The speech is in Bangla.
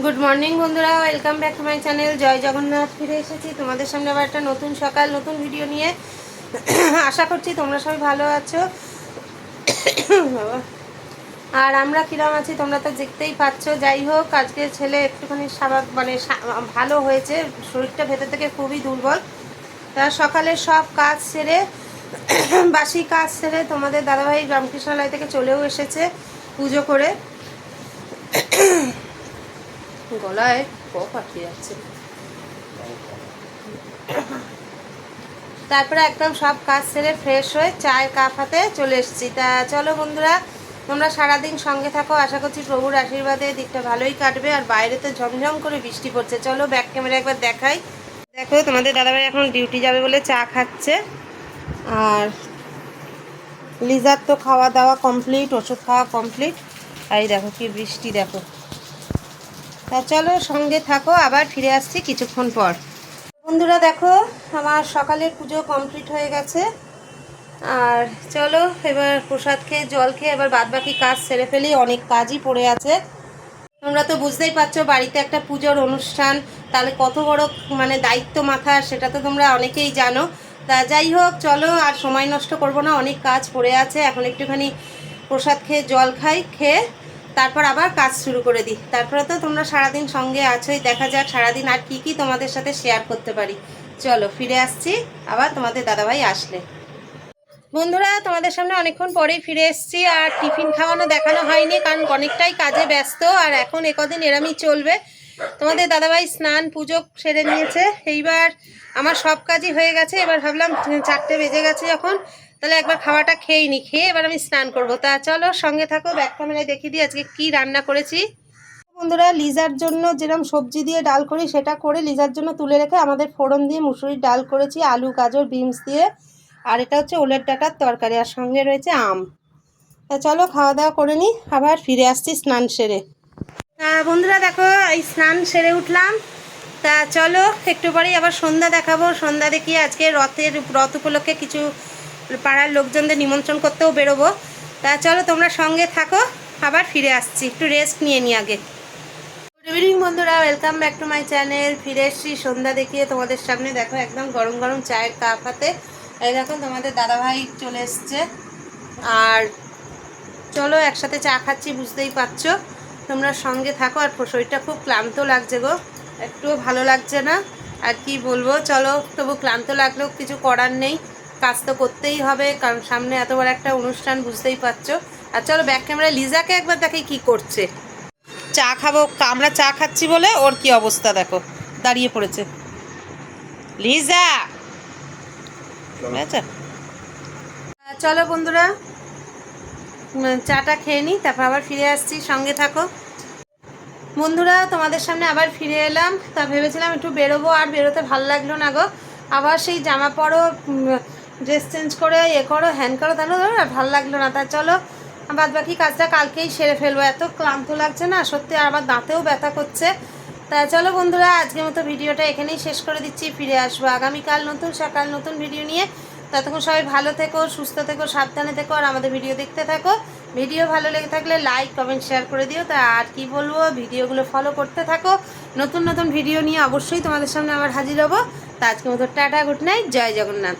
গুড মর্নিং বন্ধুরা। Welcome back to my channel Jai Jagannath ফিরে এসেছি। তোমাদের সামনে আবার একটা নতুন সকাল, নতুন ভিডিও নিয়ে। আশা করছি তোমরা সবাই ভালো আছো। আর আমরা কিরম আছি তোমরা তো দেখতেই পাচ্ছ। যাই হোক, আজকে ছেলে একটুখানি স্বাভাবিক মানে ভালো হয়েছে। শরীরটা ভেতর থেকে খুবই দুর্বল। তা সকালে সব কাজ সেরে, বাসি কাজ সেরে তোমাদের দাদাভাই রামকৃষ্ণালয় থেকে চলেও এসেছে পুজো করে। গলায় কফ আটকে যাচ্ছে। তারপরে একদম সব কাজ সেরে ফ্রেশ হয়ে চায়ের কাপ হাতে চলে এসেছি। তা চলো বন্ধুরা, তোমরা সারাদিন সঙ্গে থাকো। আশা করছি প্রভুর আশীর্বাদে দিকটা ভালোই কাটবে আর বাইরে তো ঝমঝম করে বৃষ্টি পড়ছে। চলো ব্যাক ক্যামেরা একবার দেখাই। দেখো, তোমাদের দাদাভাই এখন ডিউটি যাবে বলে চা খাচ্ছে। আর লিজার তো খাওয়া দাওয়া কমপ্লিট ওষুধ খাওয়া কমপ্লিট আর দেখো কি বৃষ্টি, দেখো। তা চলো সঙ্গে থাকো, আবার ফিরে আসছি কিছুক্ষণ পর। বন্ধুরা দেখো, আমার সকালের পুজো কমপ্লিট হয়ে গেছে। আর চলো, এবার প্রসাদ খেয়ে, জল খেয়ে, এবার বাদবাকি কাজ সেরে ফেলি, অনেক কাজই পড়ে আছে। তোমরা তো বুঝতেই পারছ, বাড়িতে একটা পুজোর অনুষ্ঠান, তাহলে কত বড় মানে দায়িত্ব মাথা, সেটা তো তোমরা অনেকেই জানো। তা যাই হোক, চলো, আর সময় নষ্ট করব না, অনেক কাজ পড়ে আছে। এখন একটুখানি প্রসাদ খেয়ে, জল খাই, খেয়ে তারপর আবার কাজ শুরু করে দিই। তারপরে তো তোমরা সারাদিন সঙ্গে আছোই। দেখা যাক সারাদিন আর কি কি তোমাদের সাথে শেয়ার করতে পারি। চলো, ফিরে আসছি। আবার তোমাদের দাদাভাই আসলে। বন্ধুরা, তোমাদের সামনে অনেকক্ষণ পরেই ফিরে এসেছি। আর টিফিন খাওয়ানো দেখানো হয়নি, কারণ অনেকটাই কাজে ব্যস্ত। আর এখন একদিন এরামই চলবে। তোমাদের দাদাভাই স্নান, পুজো সেরে নিয়েছে। এইবার আমার সব কাজই হয়ে গেছে। এবার ভাবলাম চারটে বেজে গেছে যখন। তাহলে একবার খাওয়াটা খেয়েই নি খেয়ে এবার আমি স্নান করব। তা চলো সঙ্গে থাকো ব্যাক ক্যামেরায় দেখিয়ে দিই আজকে কি রান্না করেছি। বন্ধুরা লিজার জন্য যেরকম সবজি দিয়ে ডাল করি সেটা করে লিজার জন্য তুলে রেখে আমাদের ফোড়ন দিয়ে মুসুরির ডাল করেছি আলু গাজর বিনস দিয়ে। আর এটা হচ্ছে ওলের ডাটার তরকারি আর সঙ্গে রয়েছে আম। তা চলো খাওয়া দাওয়া করে নিই আবার ফিরে আসছি স্নান সেরে। তা বন্ধুরা দেখো এই স্নান সেরে উঠলাম। তা চলো একটু পরেই আবার সন্ধ্যা দেখাবো। সন্ধ্যা দেখিয়ে আজকে রথের রথ উপলক্ষে কিছু পাড়ার লোকজনদের নিমন্ত্রণ করতেও বেরোবো। তা চলো তোমরা সঙ্গে থাকো, আবার ফিরে আসছি। একটু রেস্ট নিয়ে নিই আগে। গুড ইভিনিং বন্ধুরা welcome back to my channel ফিরে এসছি সন্ধ্যা দেখিয়ে তোমাদের সামনে। দেখো একদম গরম গরম চায়ের কাপ হাতে। এই দেখো তোমাদের দাদাভাই চলে এসছে। আর চলো একসাথে চা খাচ্ছি, বুঝতেই পারছ। তোমরা সঙ্গে থাকো, আর শরীরটা খুব ক্লান্ত লাগছে গো। একটুও ভালো লাগছে না। আর কি বলব, চলো তবু ক্লান্ত লাগলেও কিছু করার নেই। কাজ তো করতেই হবে, কারণ সামনে এত বড় একটা অনুষ্ঠান, বুঝতেই পারছ। আর চলো ব্যাক ক্যামেরা লিজাকে একবার দেখে কি করছে। চা খাব আমরা চা খাচ্ছি বলে ওর কি অবস্থা দেখো, দাঁড়িয়ে পড়েছে। লিজা! চলো বন্ধুরা চাটা খেয়ে নিই তারপর আবার ফিরে আসছি, সঙ্গে থাকো। বন্ধুরা, তোমাদের সামনে আবার ফিরে এলাম, তা ভেবেছিলাম একটু বেরোবো, আর বেরোতে ভালো লাগল না গো। আবার সেই জামা পরো ড্রেস চেঞ্জ করে এ করো, হ্যান করো, তাহলে আর ভালো লাগল না। তা চলো বাদ বাকি কাজটা কালকেই সেরে ফেলব। এত ক্লান্ত লাগছে না, সত্যি আর আমার দাঁতেও ব্যথা করছে। তা চলো বন্ধুরা, আজকের মতো ভিডিওটা এখানেই শেষ করে দিচ্ছি। ফিরে আসব আগামীকাল নতুন সকাল, নতুন ভিডিও নিয়ে। ততক্ষণ সবাই ভালো থেকো, সুস্থ থেকো, সাবধানে থেকো, আর আমাদের ভিডিও দেখতে থাকো। ভিডিও ভালো লেগে থাকলে লাইক, কমেন্ট, শেয়ার করে দিও। তা আর কি বলব, ভিডিওগুলো ফলো করতে থাকো। নতুন নতুন ভিডিও নিয়ে অবশ্যই তোমাদের সামনে আবার হাজির হব। তা আজকের মতো টাটা গুড নাইট জয় জগন্নাথ।